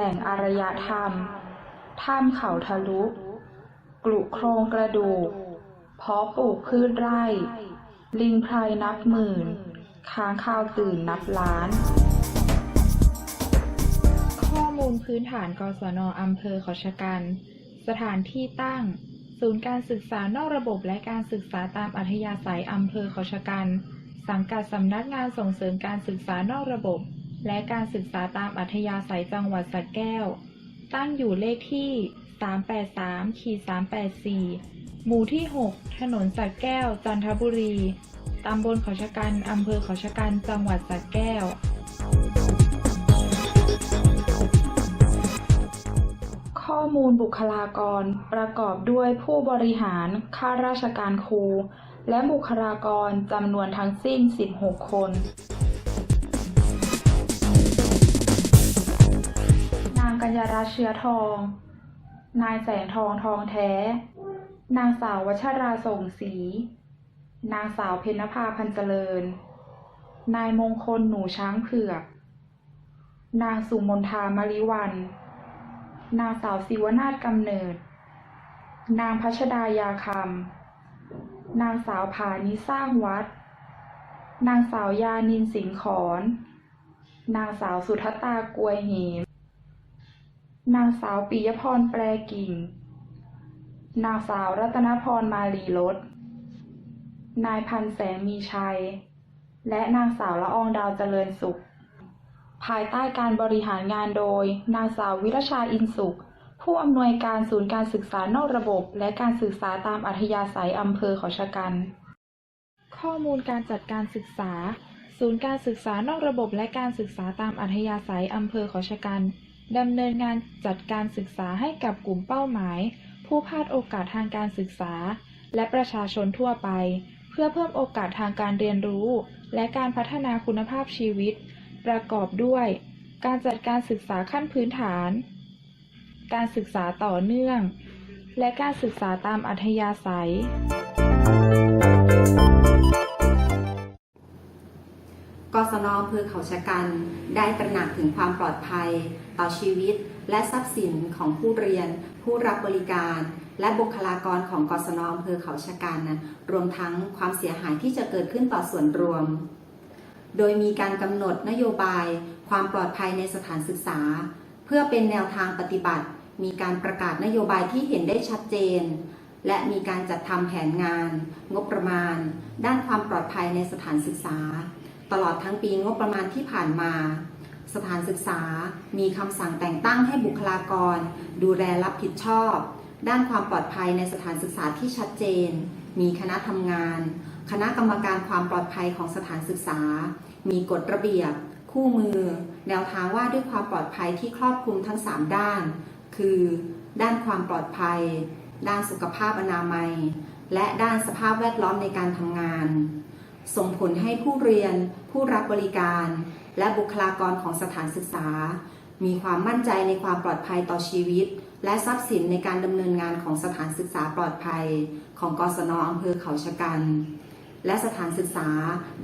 แหล่งอารยธรรม ถ้ำเขาทะลุ กลุโครงกระดูก เพาะปลูกพืชไร่ ลิงไพรนับหมื่น ค้างคาวตื่นนับล้าน ข้อมูลพื้นฐานกศนอำเภอขาชกัน สถานที่ตั้ง ศูนย์การศึกษานอกระบบและการศึกษาตามอัธยาศัยอำเภอขาชกัน สังกัดสำนักงานส่งเสริมการศึกษานอกระบบ และการศึกษาตามอัธยาศัยจังหวัดสระแก้ว ตั้งอยู่เลขที่ 383ขี384 หมู่ที่ 6 ถนนสระแก้ว จันทบุรี ตำบลเขาชะกันอำเภอเขาชะกันจังหวัดสระแก้ว ข้อมูลบุคลากร ประกอบด้วยผู้บริหาร ข้าราชการครู และบุคลากรจำนวนทั้งสิ้น 16 คน รัตน์เชื้อทอง นายแสงทองทองแท้ นางสาววัชราส่งศรี นางสาวเพนภาพันเจริญ นายมงคลหนูช้างเผือก นางสุมนทามริวัน นางสาวศิวนาถกำเนิด นางพัชดายาคำ นางสาวผานิสร้างวัด นางสาวยานินสิงขอน นางสาวสุทตากวยเหม นางสาวปิยพรแปรกิ่ง นางสาวรัตนพรมาลีรสนายพันแสงมีชัย และนางสาวละอองดาวเจริญสุข ภายใต้การบริหารงานโดย นางสาววิรชาอินสุข ผู้อำนวยการศูนย์การศึกษานอกระบบ และการศึกษาตามอัธยาศัยอำเภอเขาชะกัน ข้อมูลการจัดการศึกษา ศูนย์การศึกษานอกระบบ และการศึกษาตามอัธยาศัยอำเภอเขาชะกัน ดำเนินงานจัดการศึกษาให้กับกลุ่มเป้าหมาย ผู้พลาดโอกาสทางการศึกษา และประชาชนทั่วไป เพื่อเพิ่มโอกาสทางการเรียนรู้ และการพัฒนาคุณภาพชีวิต ประกอบด้วย การจัดการศึกษาขั้นพื้นฐาน การศึกษาต่อเนื่อง และการศึกษาตามอัธยาศัย กศนอำเภอเขาชะกัน ได้ตระหนักถึงความปลอดภัย ต่อชีวิต และทรัพย์สินของผู้เรียน ผู้รับบริการ และบุคลากรของกศนอำเภอเขาชะกันนะรวมทั้งความเสียหายที่จะเกิดขึ้นต่อส่วนรวม โดยมีการกำหนดนโยบาย ความปลอดภัยในสถานศึกษา เพื่อเป็นแนวทางปฏิบัติ มีการประกาศนโยบายที่เห็นได้ชัดเจนและมีการจัดทำแผนงาน งบประมาณ ด้านความปลอดภัยในสถานศึกษา ตลอดทั้งปีงบประมาณที่ผ่านมา สถานศึกษามีคำสั่งแต่งตั้งให้บุคลากร ดูแลรับผิดชอบ ด้านความปลอดภัยในสถานศึกษาที่ชัดเจน มีคณะทำงาน คณะกรรมการความปลอดภัยของสถานศึกษา มีกฎระเบียบ คู่มือ แนวทางว่าด้วยความปลอดภัยที่ครอบคลุมทั้ง 3 ด้าน คือ ด้านความปลอดภัย ด้านสุขภาพอนามัย และด้านสภาพแวดล้อมในการทำงาน ส่งผลให้ผู้เรียน ผู้รับบริการ และบุคลากรของสถานศึกษา มีความมั่นใจในความปลอดภัยต่อชีวิต และทรัพย์สินในการดำเนินงานของสถานศึกษาปลอดภัย ของกศนอำเภอเขาชะกัน และสถานศึกษา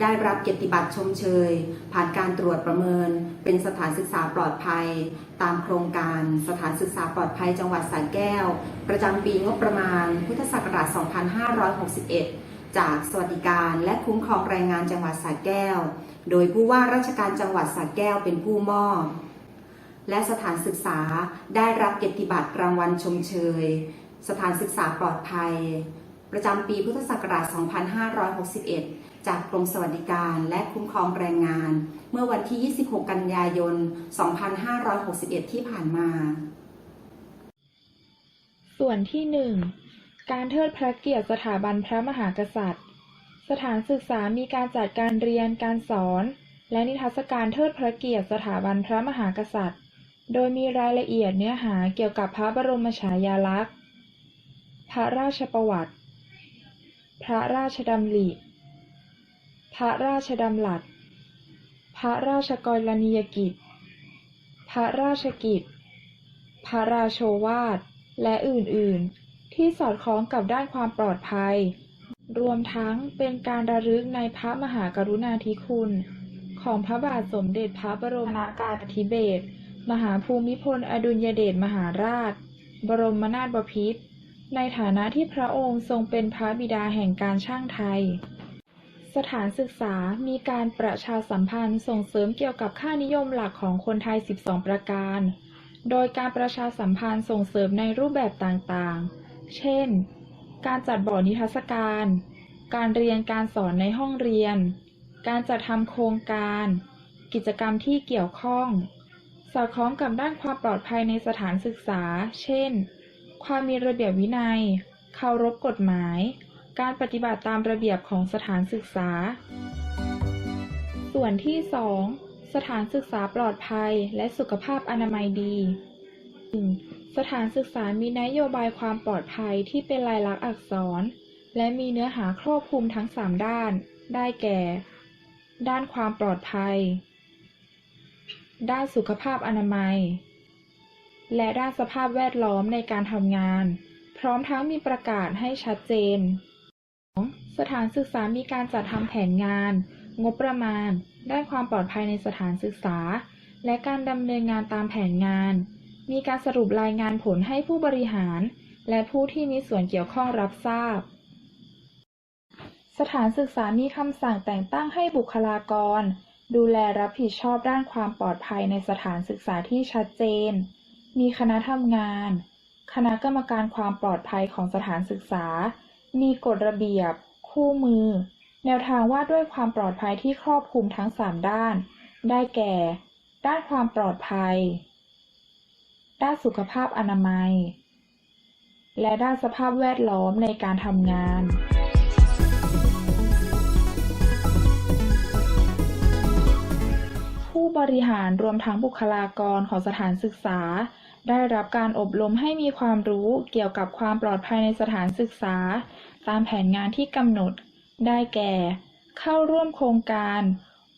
ได้รับเกียรติบัตรชมเชย ผ่านการตรวจประเมิน เป็นสถานศึกษาปลอดภัย ตามโครงการสถานศึกษาปลอดภัยจังหวัดสระแก้ว ประจำปีงบประมาณ พุทธศักราช 2561 จากสวัสดิการและคุ้มครองแรงงานจังหวัดสระแก้ว โดยผู้ว่าราชการจังหวัดสระแก้วเป็นผู้มอบ และสถานศึกษาได้รับเกียรติบัตรรางวัลชมเชย สถานศึกษาปลอดภัย ประจำปีพุทธศักราช 2561 จากกรมสวัสดิการและคุ้มครองแรงงาน เมื่อวันที่ 26 กันยายน 2561 ที่ผ่านมา ส่วนที่หนึ่ง การเทิดพระเกียรติสถาบันพระมหากษัตริย์ สถานศึกษามีการจัดการเรียนการสอน และนิทรรศการเทิดพระเกียรติสถาบันพระมหากษัตริย์ โดยมีรายละเอียดเนื้อหาเกี่ยวกับพระบรมฉายาลักษณ์ พระราชประวัติ พระราชดำริ พระราชดำรัส พระราชกรณียกิจ พระราชกิจ พระราโชวาท และอื่นๆ ที่สอดคล้องกับด้านความปลอดภัย รวมทั้งเป็นการระลึกในพระมหากรุณาธิคุณ ของพระบาทสมเด็จพระบรมนาถบพิตรมหาภูมิพลอดุลยเดชมหาราช บรมนาถบพิตรในฐานะที่พระองค์ทรงเป็นพระบิดาแห่งการช่างไทย สถานศึกษามีการประชาสัมพันธ์ส่งเสริมเกี่ยวกับค่านิยมหลักของคนไทย 12 ประการ โดยการประชาสัมพันธ์ส่งเสริมในรูปแบบต่างๆ เช่น การจัดบ่อนิทรรศการ การเรียนการสอนในห้องเรียน การจัดทำโครงการ กิจกรรมที่เกี่ยวข้อง สอดคล้องกับด้านความปลอดภัยในสถานศึกษา เช่น ความมีระเบียบวินัย เคารพกฎหมาย การปฏิบัติตามระเบียบของสถานศึกษา ส่วนที่ 2 สถานศึกษาปลอดภัยและสุขภาพอนามัยดี 1. สถานศึกษามีนโยบายความปลอดภัยที่เป็นลายลักษณ์อักษร และมีเนื้อหาครอบคลุมทั้ง 3 ด้าน ได้แก่ ด้านความปลอดภัย ด้านสุขภาพอนามัย และด้านสภาพแวดล้อมในการทำงาน พร้อมทั้งมีประกาศให้ชัดเจน สถานศึกษามีการจัดทำแผนงาน งบประมาณ ด้านความปลอดภัยในสถานศึกษา และการดำเนินงานตามแผนงาน มีการสรุปรายงานผลให้ผู้บริหาร และผู้ที่มีส่วนเกี่ยวข้องรับทราบ สถานศึกษามีคำสั่งแต่งตั้งให้บุคลากร ดูแลรับผิดชอบด้านความปลอดภัยในสถานศึกษาที่ชัดเจน มีคณะทำงาน คณะกรรมการความปลอดภัยของสถานศึกษา มีกฎระเบียบ คู่มือ แนวทางว่าด้วยความปลอดภัยที่ครอบคลุมทั้ง 3 ด้าน ได้แก่ ด้านความปลอดภัย ด้านสุขภาพอนามัย และด้านสภาพแวดล้อมในการทำงานผู้บริหารรวมทั้งบุคลากรของสถานศึกษา ได้รับการอบรมให้มีความรู้เกี่ยวกับความปลอดภัยในสถานศึกษา ตามแผนงานที่กำหนด ได้แก่ เข้าร่วมโครงการ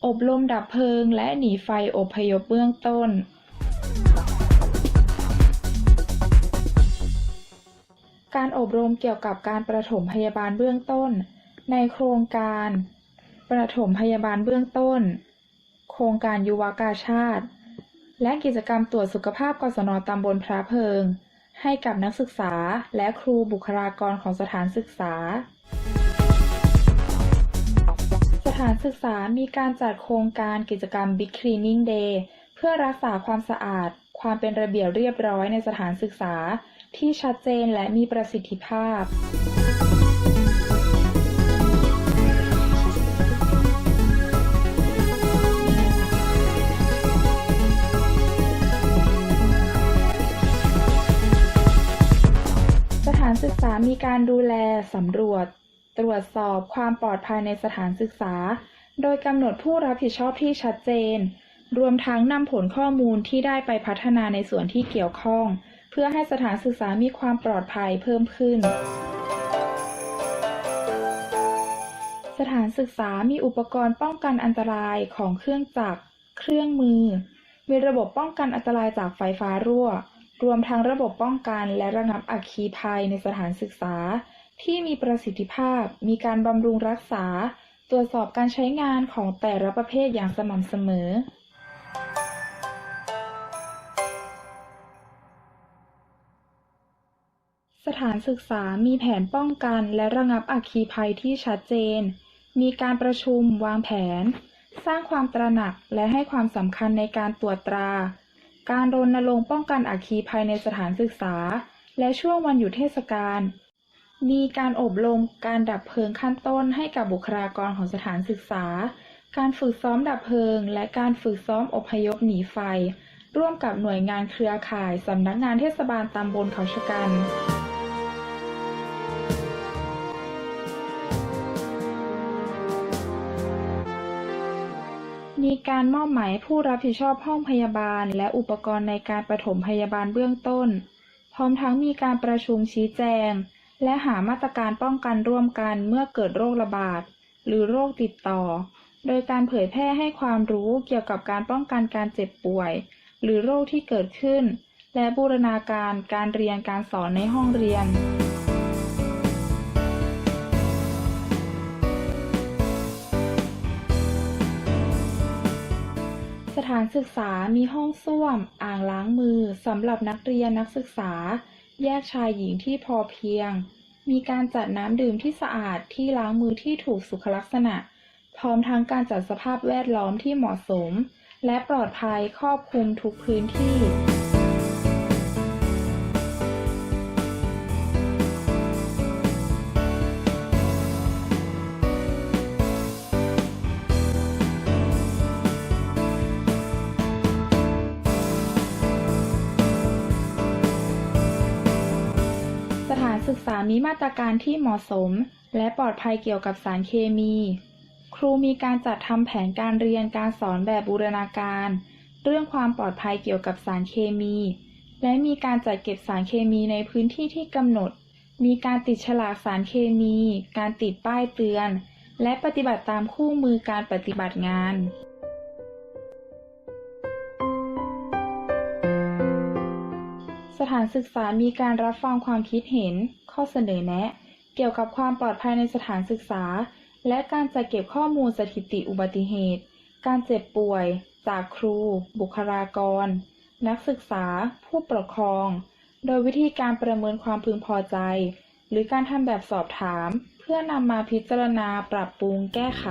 อบรมดับเพลิงและหนีไฟอพยพเบื้องต้น การอบรมเกี่ยวกับการประถมพยาบาลเบื้องต้น ในโครงการ ประถมพยาบาลเบื้องต้น โครงการยุวกาชาติ และกิจกรรมตรวจสุขภาพกศนตำบลพระเพิง ให้กับนักศึกษาและครูบุคลากรของสถานศึกษา สถานศึกษามีการจัดโครงการกิจกรรม Big Cleaning Day เพื่อรักษาความสะอาด ความเป็นระเบียบเรียบร้อยในสถานศึกษา ที่ชัดเจนและมีประสิทธิภาพสถานศึกษามีการดูแล สำรวจ ตรวจสอบความปลอดภัยในสถานศึกษา โดยกำหนดผู้รับผิดชอบที่ชัดเจน รวมทั้งนำผลข้อมูลที่ได้ไปพัฒนาในส่วนที่เกี่ยวข้อง พื่อให้สถานศึกษามีความปลอดภัยเพิ่มขึ้น สถานศึกษามีอุปกรณ์ป้องกันอันตรายของเครื่องจักร เครื่องมือ มีระบบป้องกันอันตรายจากไฟฟ้ารั่ว รวมทั้งระบบป้องกันและระงับอัคคีภัยในสถานศึกษา ที่มีประสิทธิภาพ มีการบำรุงรักษา ตรวจสอบการใช้งานของแต่ละประเภทอย่างสม่ำเสมอ ถานศึกษามีแผนป้องกันและระงับอัคคีภัยที่ชัดเจน มีการประชุมวางแผน สร้างความตระหนักและให้ความสำคัญในการตรวจตรา การรณรงค์ป้องกันอัคคีภัยในสถานศึกษา และช่วงวันหยุดเทศกาล มีการอบรมการดับเพลิงขั้นต้นให้กับบุคลากรของสถานศึกษา การฝึกซ้อมดับเพลิง และการฝึกซ้อมอพยพหนีไฟร่วมกับหน่วยงานเครือข่ายสำนักงานเทศบาลตำบลเขาชะกัน มีการมอบหมายผู้รับผิดชอบห้องพยาบาล และอุปกรณ์ในการปฐมพยาบาลเบื้องต้น พร้อมทั้งมีการประชุมชี้แจง และหามาตรการป้องกันร่วมกันเมื่อเกิดโรคระบาด หรือโรคติดต่อ โดยการเผยแพร่ให้ความรู้เกี่ยวกับการป้องกันการเจ็บป่วย หรือโรคที่เกิดขึ้น และบูรณาการการเรียนการสอนในห้องเรียน ถานศึกษามีห้องส้วม อ่างล้างมือสำหรับนักเรียนนักศึกษา แยกชายหญิงที่พอเพียง มีการจัดน้ำดื่มที่สะอาดที่ล้างมือที่ถูกสุขลักษณะ พร้อมทั้งการจัดสภาพแวดล้อมที่เหมาะสม และปลอดภัยครอบคลุมทุกพื้นที่ ศึกษามีมาตรการที่เหมาะสม และปลอดภัยเกี่ยวกับสารเคมี ครูมีการจัดทำแผนการเรียนการสอนแบบบูรณาการ เรื่องความปลอดภัยเกี่ยวกับสารเคมี และมีการจัดเก็บสารเคมีในพื้นที่ที่กำหนด มีการติดฉลากสารเคมี การติดป้ายเตือน และปฏิบัติตามคู่มือการปฏิบัติงาน สถานศึกษามีการรับฟังความคิดเห็น ข้อเสนอแนะ เกี่ยวกับความปลอดภัยในสถานศึกษา และการจัดเก็บข้อมูลสถิติอุบัติเหตุ การเจ็บป่วย จากครู บุคลากร นักศึกษา ผู้ปกครอง โดยวิธีการประเมินความพึงพอใจ หรือการทำแบบสอบถาม เพื่อนำมาพิจารณาปรับปรุงแก้ไข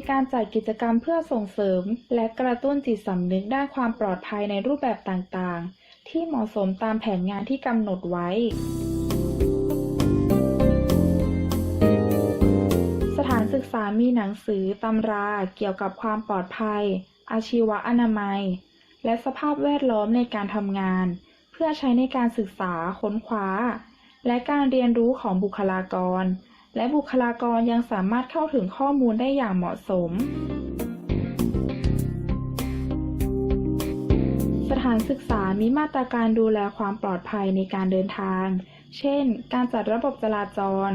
มีการจัดกิจกรรมเพื่อส่งเสริม และกระตุ้นจิตสำนึกด้านความปลอดภัยในรูปแบบต่างๆ ที่เหมาะสมตามแผนงานที่กำหนดไว้สถานศึกษามีหนังสือตำราเกี่ยวกับความปลอดภัย อาชีวอนามัย และสภาพแวดล้อมในการทำงาน เพื่อใช้ในการศึกษาค้นคว้า และการเรียนรู้ของบุคลากร และบุคลากรยังสามารถเข้าถึงข้อมูลได้อย่างเหมาะสม สถานศึกษามีมาตรการดูแลความปลอดภัยในการเดินทาง เช่น การจัดระบบจราจร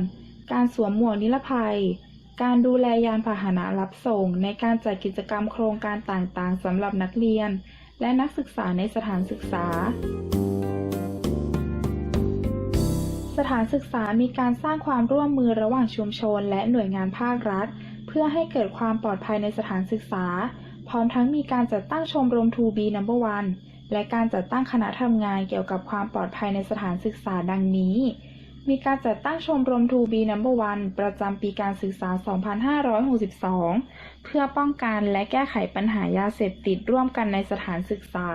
การสวมหมวกนิรภัย การดูแลยานพาหนะรับส่ง ในการจัดกิจกรรมโครงการต่างๆสำหรับนักเรียน และนักศึกษาในสถานศึกษา สถานศึกษามีการสร้างความร่วมมือระหว่างชุมชน และหน่วยงานภาครัฐ เพื่อให้เกิดความปลอดภัยในสถานศึกษา พร้อมทั้งมีการจัดตั้งชมรม 2B Number One และการจัดตั้งคณะทำงานเกี่ยวกับความปลอดภัยในสถานศึกษาดังนี้ มีการจัดตั้งชมรม 2B Number One ประจำปีการศึกษา 2562 เพื่อป้องกันและแก้ไขปัญหายาเสพติดร่วมกันในสถานศึกษา